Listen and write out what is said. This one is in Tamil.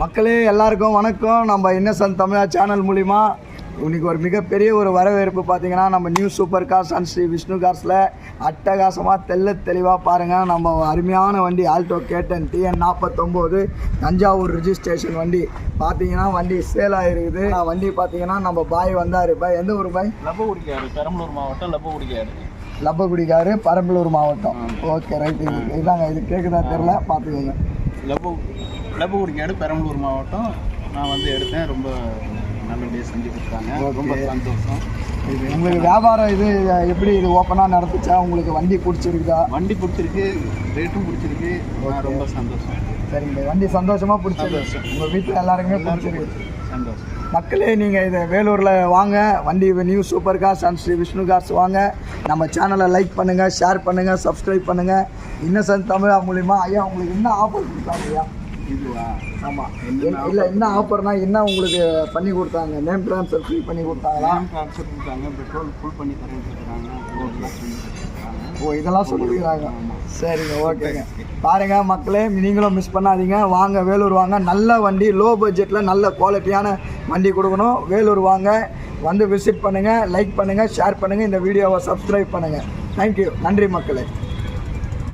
மக்களே எல்லாருக்கும் வணக்கம். நம்ம இன்னசென்ட் தமிழா சேனல் மூலிமா இன்னைக்கு ஒரு மிகப்பெரிய ஒரு வரவேற்பு பார்த்தீங்கன்னா நம்ம new super cars and Shri Vishnu கார்ஸில் அட்டகாசமாக தெள்ள தெளிவாக பாருங்கள் நம்ம அருமையான வண்டி ஆல்டோ கேட்டன் டிஎன் நாற்பத்தொம்போது தஞ்சாவூர் ரிஜிஸ்ட்ரேஷன் வண்டி. பார்த்தீங்கன்னா வண்டி சேல் ஆகிருக்குது வண்டி பார்த்தீங்கன்னா நம்ம பாய் வந்தார். பாய் எந்த ஊர் பாய்? லப்பகுடிக்காரு பெரம்பலூர் மாவட்டம் லப்பகுடிக்காரு லப்பகுடிக்காரு பரம்பலூர் மாவட்டம். ஓகே ரைட் இது இதாங்க இது கேட்குதா தெரில பார்த்துக்கோங்க. லப்ப லப்பகுடிக்காடு பெரம்பலூர் மாவட்டம். நான் வந்து எடுத்தேன். ரொம்ப நல்லபடியாக செஞ்சு கொடுத்தாங்க ரொம்ப சந்தோஷம். இது உங்களுக்கு வியாபாரம் இது எப்படி இது ஓப்பனாக நடந்துச்சா? உங்களுக்கு வண்டி பிடிச்சிருக்குதா? வண்டி பிடிச்சிருக்கு. ரேட்டும் பிடிச்சிருக்கு. ரொம்ப சந்தோஷம். சரிங்க வண்டி சந்தோஷமாக பிடிச்சிருக்கு. உங்கள் வீட்டில் எல்லாருக்குமே எல்லாருக்கும் பிடிச்சிருக்கு. சந்தோஷம். மக்களே நீங்கள் இதை வேலூரில் வாங்க. வண்டி new super cars and Shri Vishnu cars வாங்க. நம்ம சேனலை லைக் பண்ணுங்கள் ஷேர் பண்ணுங்கள் சப்ஸ்கிரைப் பண்ணுங்கள் இன்னசென்ட் தமிழா மூலிமா ஐயா உங்களுக்கு என்ன ஆஃபர் கொடுத்தாங்க ஐயா? இதுவா ஆமாம் இல்லை என்ன ஆஃபர்னா என்ன உங்களுக்கு பண்ணி கொடுத்தாங்க? நேம் ட்ரான்ஸ்ஃபர் ஃப்ரீ பண்ணி கொடுத்தாங்களா? லேம் ட்ரான்ஸ்ஃபர் கொடுத்தாங்க பெட்ரோல் ஃபுல் பண்ணி தரேன்னு ஓ இதெல்லாம் சொல்லிக்கிறாங்க சரிங்க ஓகேங்க பாருங்க மக்களே நீங்களும் மிஸ் பண்ணாதீங்க. வாங்க வேலூர் வாங்க. நல்ல வண்டி லோ பட்ஜெட்டில் நல்ல குவாலிட்டியான வண்டி கொடுக்கணும். வேலூர் வாங்க. வந்து விசிட் பண்ணுங்கள் லைக் பண்ணுங்கள் ஷேர் பண்ணுங்கள் இந்த வீடியோவை சப்ஸ்கிரைப் பண்ணுங்கள் தேங்க்யூ நன்றி மக்களே.